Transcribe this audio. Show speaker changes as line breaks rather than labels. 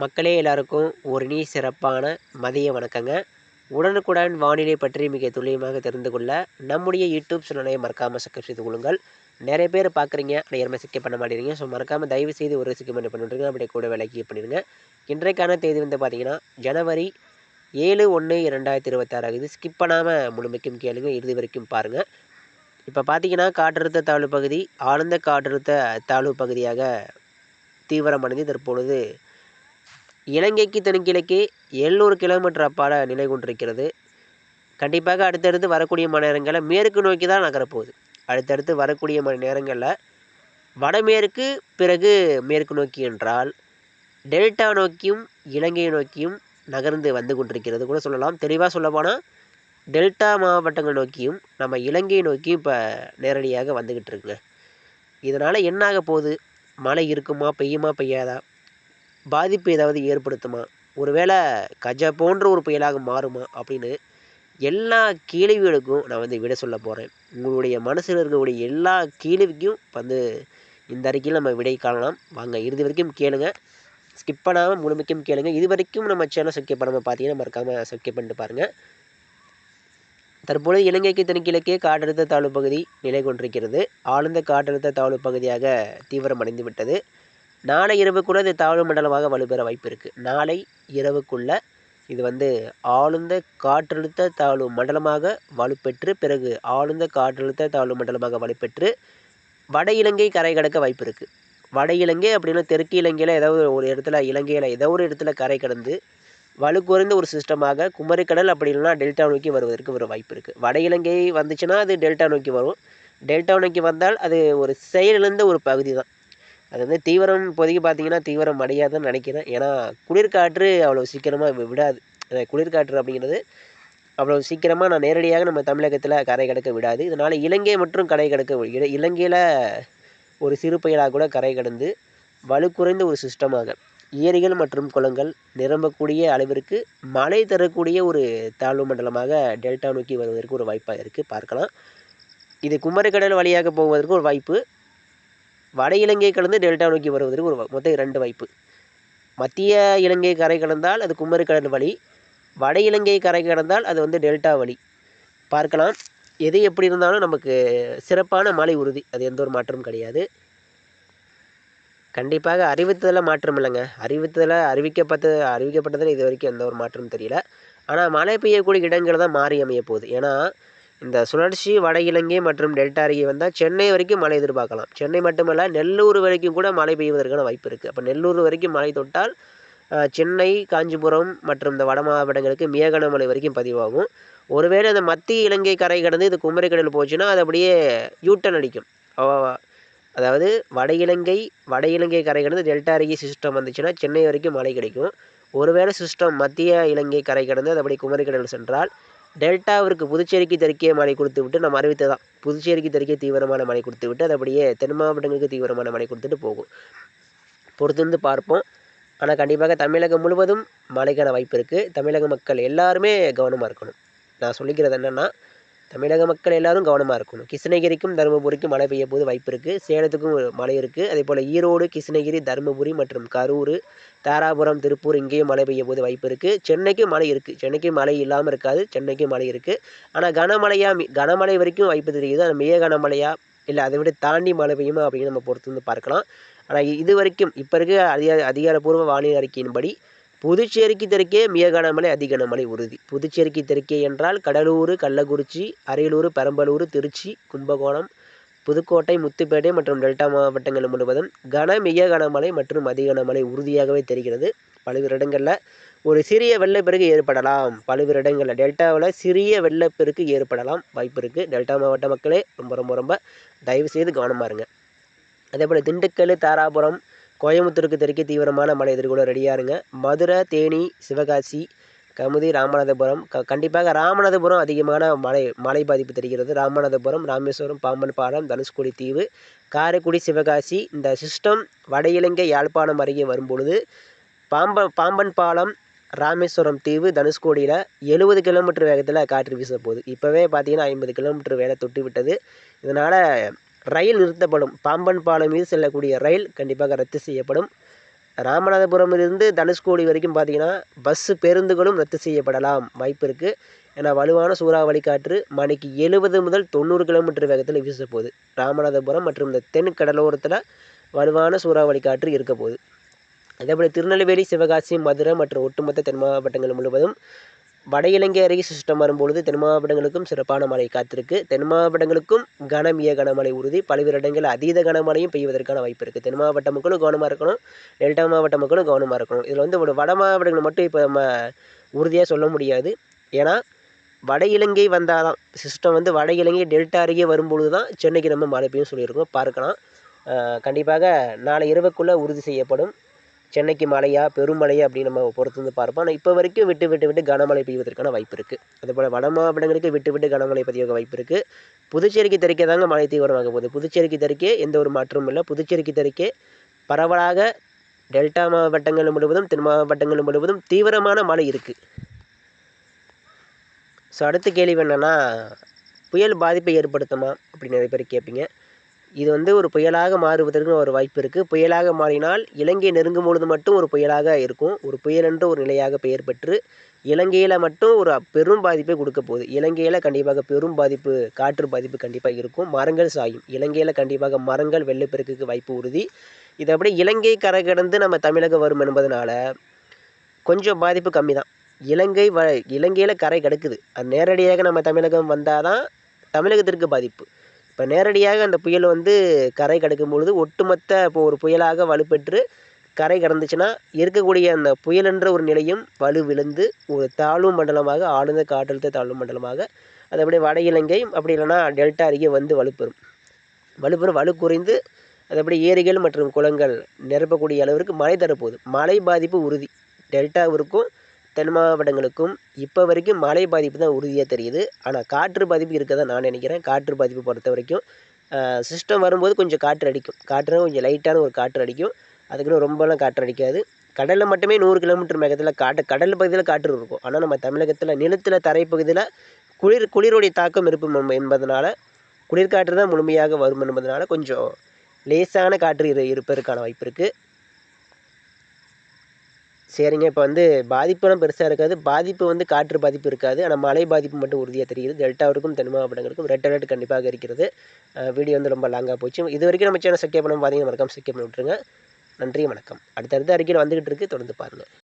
மக்களே எல்லாருக்கும் ஒரு நீ சிறப்பான மதிய வணக்கங்க. உடனுக்குடன் வானிலை பற்றி மிக துல்லியமாக தெரிந்து கொள்ள நம்முடைய யூடியூப் சேனலை மறக்காமல் சப்ஸ்கிரைப் செய்து கொள்ளுங்கள். நிறைய பேர் பார்க்குறீங்க நேரமே சிக்கப் பண்ண மாட்டேங்கிறீங்க. ஸோ மறக்காமல் தயவு செய்து ஒரு சிக்கம் பண்ணி பண்ணிவிடுங்க அப்படியே கூட விலைக்கு பண்ணிடுங்க. இன்றைக்கான தேதி வந்து பார்த்தீங்கன்னா ஜனவரி ஏழு ஒன்று இரண்டாயிரத்தி இருபத்தாறு ஆகுது. ஸ்கிப் பண்ணாமல் முழுமைக்கும் கேளுங்க. இறுதி வரைக்கும் பாருங்கள் இப்போ பார்த்தீங்கன்னா காற்றழுத்த தாழ்வு பகுதி ஆழ்ந்த காற்றழுத்த தாழ்வு பகுதியாக தீவிரமடைந்து தற்பொழுது இலங்கைக்கு தென்கிழக்கே எழுநூறு கிலோமீட்டர் அப்பால நிலை கொண்டிருக்கிறது. கண்டிப்பாக அடுத்தடுத்து வரக்கூடிய மணி நேரங்களில் மேற்கு நோக்கி தான் நகரப்போகுது. அடுத்தடுத்து வரக்கூடிய மணி நேரங்களில் வடமேற்கு பிறகு மேற்கு நோக்கி என்றால் டெல்டா நோக்கியும் இலங்கையை நோக்கியும் நகர்ந்து வந்து கொண்டிருக்கிறது கூட சொல்லலாம். தெளிவாக சொல்லப்போனால் டெல்டா மாவட்டங்கள் நோக்கியும் நம்ம இலங்கையை நோக்கியும் இப்போ நேரடியாக வந்துக்கிட்டு இருக்குங்க. இதனால் என்ன ஆக போகுது? மழை இருக்குமா? பெய்யுமா? பெய்யாதா? பாதிப்பு ஏதாவது ஏற்படுத்துமா? ஒருவேளை கஜா போன்ற ஒரு புயலாக மாறுமா அப்படின்னு எல்லா கேள்விகளுக்கும் நான் வந்து விட சொல்ல போகிறேன் உங்களுடைய மனசில் இருக்கக்கூடிய எல்லா கேள்விக்கும் வந்து இந்த அறிக்கையில் நம்ம விடை காணலாம். வாங்க இறுதி வரைக்கும் கேளுங்க. ஸ்கிப் பண்ணாமல் முழுமைக்கும் கேளுங்க. இது வரைக்கும் நம்ம சேனல் சப்ஸ்கிரைப் பண்ணாமல் பார்த்தீங்கன்னா மறக்காமல் சப்ஸ்கிரைப் பண்ணிட்டு பாருங்கள் தற்பொழுது இலங்கைக்கு தென்கிழக்கே காற்றழுத்த தாழ்வு பகுதி நிலை கொண்டிருக்கிறது. ஆழ்ந்த காற்றழுத்த தாழ்வு பகுதியாக தீவிரமடைந்து விட்டது நாளை இரவுக்குள்ளே இது தாழ்வு மண்டலமாக வலுப்பெற வாய்ப்பு இருக்குது நாளை இரவுக்குள்ளே இது வந்து ஆழ்ந்த காற்றழுத்த தாழ்வு மண்டலமாக வலுப்பெற்று பிறகு ஆழ்ந்த காற்றழுத்த தாழ்வு மண்டலமாக வலுப்பெற்று வட இலங்கை கரை கடக்க வாய்ப்பு இருக்குது வட இலங்கை அப்படின்னா தெற்கு இலங்கையில் ஏதாவது ஒரு இடத்துல இலங்கையில் ஏதோ ஒரு இடத்துல கரை கடந்து வலு குறைந்த ஒரு சிஸ்டமாக குமரிக்கடல் அப்படி இல்லைனா டெல்டா நோக்கி வருவதற்கு ஒரு வாய்ப்பு இருக்குது வட இலங்கை வந்துச்சுன்னா அது டெல்டா நோக்கி வரும். டெல்டா நோக்கி வந்தால் அது ஒரு செயலிழந்த ஒரு பகுதி தான் அது வந்து தீவிரம் இப்போதைக்கு பார்த்தீங்கன்னா தீவிரம் அடையாதுன்னு நினைக்கிறேன். ஏன்னா குளிர்காற்று அவ்வளோ சீக்கிரமாக விடாது. குளிர்காற்று அப்படிங்கிறது அவ்வளோ சீக்கிரமாக நான் நேரடியாக நம்ம தமிழகத்தில் கரை கடக்க விடாது. இதனால் இலங்கை மற்றும் கரை கடக்க இலங்கையில் ஒரு சிறு புயலாக கூட கரை கடந்து வலு குறைந்த ஒரு சிஸ்டமாக ஏரிகள் மற்றும் குளங்கள் நிரம்பக்கூடிய அளவிற்கு மழை தரக்கூடிய ஒரு தாழ்வு மண்டலமாக டெல்டா நோக்கி வருவதற்கு ஒரு வாய்ப்பாக இருக்குது பார்க்கலாம். இது குமரிக்கடல் வழியாக போவதற்கு ஒரு வாய்ப்பு. வட இலங்கை கலந்து டெல்டா நோக்கி வருவதற்கு ஒரு மொத்தம் இரண்டு வாய்ப்பு. மத்திய இலங்கை கரை கடந்தால் அது குமரிக்கடல் வழி வட இலங்கை கரை கடந்தால் அது வந்து டெல்டா வழி. பார்க்கலாம். எது எப்படி இருந்தாலும் நமக்கு சிறப்பான மழை உறுதி. அது எந்த ஒரு மாற்றமும் கிடையாது. கண்டிப்பாக அறிவித்ததில் மாற்றம் இல்லைங்க. அறிவித்ததில் அறிவிக்கப்பட்ட அறிவிக்கப்பட்டதில் இது வரைக்கும் எந்த ஒரு மாற்றமும் தெரியல. ஆனால் மழை பெய்யக்கூடிய இடங்கள் தான் மாறி அமைய போகுது. ஏன்னா இந்த சுழற்சி வட இலங்கை மற்றும் டெல்டா அருகே வந்தால் சென்னை வரைக்கும் மழை எதிர்பார்க்கலாம். சென்னை மட்டுமல்ல நெல்லூர் வரைக்கும் கூட மழை பெய்வதற்கான வாய்ப்பு இருக்குது அப்போ நெல்லூர் வரைக்கும் மழை தொட்டால் சென்னை காஞ்சிபுரம் மற்றும் இந்த வட மாவட்டங்களுக்கு மேகனமலை வரைக்கும் பதிவாகும். ஒருவேளை அந்த மத்திய இலங்கை கரை கடந்து இது குமரிக்கடல் போச்சுன்னா அது அப்படியே யூட்டன் அடிக்கும். அதாவது வட இலங்கை வட இலங்கை கரை கடந்து டெல்டா அருகே சிஸ்டம் வந்துச்சுன்னா சென்னை வரைக்கும் மழை கிடைக்கும். ஒருவேளை சிஸ்டம் மத்திய இலங்கை கரை கடந்து அது அப்படியே குமரிக்கடல் சென்றால் டெல்டாவிற்கு புதுச்சேரிக்கு தெற்கே மழை கொடுத்து விட்டு நம்ம அறிவித்ததான் புதுச்சேரிக்கு தெற்கே தீவிரமான மழை கொடுத்து விட்டு அது அப்படியே தென் மாவட்டங்களுக்கு தீவிரமான மழை கொடுத்துட்டு போகும். பொறுத்திருந்து பார்ப்போம். ஆனால் கண்டிப்பாக தமிழகம் முழுவதும் மழைக்கான வாய்ப்பு இருக்குது தமிழக மக்கள் எல்லாருமே கவனமாக இருக்கணும். நான் சொல்லிக்கிறது என்னென்னா தமிழக மக்கள் எல்லாரும் கவனமாக இருக்கணும். கிருஷ்ணகிரிக்கும் தருமபுரிக்கும் மழை பெய்ய போது வாய்ப்பு இருக்குது சேலத்துக்கும் மழை இருக்குது அதே போல் ஈரோடு கிருஷ்ணகிரி தருமபுரி மற்றும் கரூர் தாராபுரம் திருப்பூர் இங்கேயும் மழை பெய்ய போது வாய்ப்பு இருக்குது சென்னைக்கும் மழை இருக்குது சென்னைக்கும் மழை இல்லாமல் இருக்காது. சென்னைக்கும் மழை இருக்குது ஆனால் கனமழையாக கனமழை வரைக்கும் வாய்ப்பு தெரியுது. அது மிக கனமழையாக இல்லை அதை விட தாண்டி மழை பெய்யுமா அப்படின்னு நம்ம பொறுத்து வந்து பார்க்கலாம். ஆனால் இது வரைக்கும் இப்போ இருக்க அதிகார அதிகாரப்பூர்வ வானிலை அறிக்கையின்படி புதுச்சேரிக்கு தெற்கே மிக கனமழை அதி கனமழை உறுதி. புதுச்சேரிக்கு தெற்கே என்றால் கடலூர் கள்ளக்குறிச்சி அரியலூர் பெரம்பலூர் திருச்சி கும்பகோணம் புதுக்கோட்டை முத்துப்பேட்டை மற்றும் டெல்டா மாவட்டங்கள் முழுவதும் கன மிக கனமழை மற்றும் அதி கனமழை உறுதியாகவே தெரிகிறது. பல்வேறு இடங்களில் ஒரு சிறிய வெள்ளப்பெருக்கு ஏற்படலாம். பல்வேறு இடங்களில் டெல்டாவில் சிறிய வெள்ளப்பெருக்கு ஏற்படலாம். வாய்ப்பு இருக்குது டெல்டா மாவட்ட மக்களே ரொம்ப ரொம்ப ரொம்ப தயவு செய்து கவனமாக இருங்க. அதே போல் திண்டுக்கல் தாராபுரம் கோயம்புத்தூருக்கு தெற்கே தீவிரமான மழை எதிர்கொள்ள ரெடியாக இருங்க மதுரை தேனி சிவகாசி கமுதி ராமநாதபுரம். க கண்டிப்பாக ராமநாதபுரம் அதிகமான மழை மழை பாதிப்பு தெரிகிறது. ராமநாதபுரம் ராமேஸ்வரம் பாம்பன் பாலம் தனுஷ்கோடி தீவு காரைக்குடி சிவகாசி இந்த சிஸ்டம் வட இலங்கை யாழ்ப்பாணம் அருகே வரும்பொழுது பாம்பன் பாம்பன் பாலம் ராமேஸ்வரம் தீவு தனுஷ்கோடியில் எழுபது கிலோமீட்டர் வேகத்தில் காற்று வீச போகுது இப்போவே பார்த்தீங்கன்னா ஐம்பது கிலோமீட்டர் வேலை தொட்டு விட்டது இதனால் ரயில் நிறுத்தப்படும். பாம்பன் பாலம் மீது செல்லக்கூடிய ரயில் கண்டிப்பாக ரத்து செய்யப்படும். ராமநாதபுரமிலிருந்து தனுஷ்கோடி வரைக்கும் பார்த்தீங்கன்னா பஸ்ஸு பேருந்துகளும் ரத்து செய்யப்படலாம். வாய்ப்பு இருக்குது ஏன்னா வலுவான சூறாவளி காற்று மணிக்கு எழுபது முதல் தொண்ணூறு கிலோமீட்டர் வேகத்தில் வீச போகுது. ராமநாதபுரம் மற்றும் இந்த தென் கடலோரத்தில் வலுவான சூறாவளி காற்று இருக்க போகுது. அதேபோல் திருநெல்வேலி சிவகாசி மதுரை மற்றும் ஒட்டுமொத்த தென் மாவட்டங்கள் முழுவதும் வட இலங்கை அருகே சிஸ்டம் வரும்பொழுது தென் மாவட்டங்களுக்கும் சிறப்பான மழை காத்திருக்கு. தென் மாவட்டங்களுக்கும் கனமிய கனமழை உறுதி. பல்வேறு இடங்களில் அதீத கனமழையும் பெய்வதற்கான வாய்ப்பு இருக்குது தென் மாவட்ட மக்களும் கவனமாக இருக்கணும். டெல்டா மாவட்ட மக்களும் கவனமாக இருக்கணும். இதில் வந்து ஒரு வட மாவட்டங்கள் மட்டும் இப்போ நம்ம உறுதியாக சொல்ல முடியாது. ஏன்னா வட இலங்கை வந்தால் தான் சிஸ்டம் வந்து வட இலங்கை டெல்டா அருகே வரும்பொழுது தான் சென்னைக்கு நம்ம மழை பெய்யும் சொல்லியிருக்கோம். பார்க்கலாம். கண்டிப்பாக நாளை இரவுக்குள்ளே உறுதி செய்யப்படும். சென்னைக்கு மழையா பெருமழையா அப்படின்னு நம்ம பொறுத்து வந்து பார்ப்போம். ஆனால் இப்போ வரைக்கும் விட்டு விட்டு விட்டு கனமழை பெய்வதற்கான வாய்ப்பு இருக்குது அதுபோல் வட மாவட்டங்களுக்கு விட்டு விட்டு கனமழை பதிவாக வாய்ப்பு இருக்குது புதுச்சேரிக்கு தெற்கே தாங்க மழை தீவிரமாக போகுது. புதுச்சேரிக்கு தெற்கே எந்த ஒரு மாற்றமும் இல்லை. புதுச்சேரிக்கு தெற்கே பரவலாக டெல்டா மாவட்டங்கள் முழுவதும் தென் மாவட்டங்கள் முழுவதும் தீவிரமான மழை இருக்குது ஸோ அடுத்த கேள்வி என்னென்னா புயல் பாதிப்பை ஏற்படுத்துமா அப்படின்னு நிறைய பேர் கேட்பீங்க இது வந்து ஒரு புயலாக மாறுவதற்கு ஒரு வாய்ப்பு இருக்குது புயலாக மாறினால் இலங்கை நெருங்கும் பொழுது மட்டும் ஒரு புயலாக இருக்கும். ஒரு புயல் என்று ஒரு நிலையாக பெயர் பெற்று இலங்கையில் மட்டும் ஒரு பெரும் பாதிப்பை கொடுக்க போகுது. இலங்கையில் கண்டிப்பாக பெரும் பாதிப்பு காற்று பாதிப்பு கண்டிப்பாக இருக்கும். மரங்கள் சாயும். இலங்கையில் கண்டிப்பாக மரங்கள் வெள்ளப்பெருக்குக்கு வாய்ப்பு உறுதி. இது அப்படியே இலங்கை கரை கடந்து நம்ம தமிழகம் வரும் என்பதனால கொஞ்சம் பாதிப்பு கம்மி தான் இலங்கை வ இலங்கையில் கரை கிடக்குது. அது நேரடியாக நம்ம தமிழகம் வந்தால் தான் தமிழகத்திற்கு பாதிப்பு. இப்போ நேரடியாக அந்த புயல் வந்து கரை கடக்கும் பொழுது ஒட்டுமொத்த இப்போ ஒரு புயலாக வலுப்பெற்று கரை கடந்துச்சுன்னா இருக்கக்கூடிய அந்த புயல் என்ற ஒரு நிலையும் வலு விழுந்து ஒரு தாழ்வு மண்டலமாக ஆழ்ந்த காற்றழுத்த தாழ்வு மண்டலமாக அது அப்படியே வட இலங்கை அப்படி இல்லைன்னா டெல்டா அருகே வந்து வலுப்பெறும். வலுப்பெறும் வலு குறைந்து அது அப்படியே ஏரிகள் மற்றும் குளங்கள் நிரப்பக்கூடிய அளவிற்கு மழை தரப்போகுது. மழை பாதிப்பு உறுதி. டெல்டாவிற்கும் தென் மாவட்டங்களுக்கும் இப்போ வரைக்கும் மழை பாதிப்பு தான் உறுதியாக தெரியுது. ஆனால் காற்று பாதிப்பு இருக்க தான் நான் நினைக்கிறேன். காற்று பாதிப்பு பொறுத்த வரைக்கும் சிஸ்டம் வரும்போது கொஞ்சம் காற்று அடிக்கும். காற்றுனா கொஞ்சம் லைட்டான ஒரு காற்று அடிக்கும். அதுக்குன்னு ரொம்பலாம் காற்று அடிக்காது. கடலில் மட்டுமே நூறு கிலோமீட்டர் மேகத்தில் காட்டு கடல் பகுதியில் காற்று இருக்கும். ஆனால் நம்ம தமிழகத்தில் நிலத்தில் தரைப்பகுதியில் குளிர் குளிருடைய தாக்கம் இருக்கும் என்பதனால குளிர்காற்று தான் முழுமையாக வரும் என்பதனால கொஞ்சம் லேசான காற்று இரு இருப்பதற்கான வாய்ப்பு இருக்குது சரிங்க. இப்போ வந்து பாதிப்புலாம் பெருசாக இருக்காது. பாதிப்பு வந்து காற்று பாதிப்பு இருக்காது. ஆனால் மழை பாதிப்பு மட்டும் உறுதியாக தெரியுது. டெல்டாவிற்கும் தென் மாவட்டங்களுக்கும் ரெட் அலர்ட் கண்டிப்பாக இருக்கிறது. வீடியோ வந்து ரொம்ப லாங்காக போச்சு. இது வரைக்கும் நம்ம சேனல் சக்கிய பண்ண பார்த்தீங்கன்னா மறக்காமல் சக்கிய பண்ணி விட்டுருங்க. நன்றி வணக்கம். அடுத்தடுத்த அறிக்கையில் வந்துக்கிட்டு இருக்குது தொடர்ந்து பாருங்கள்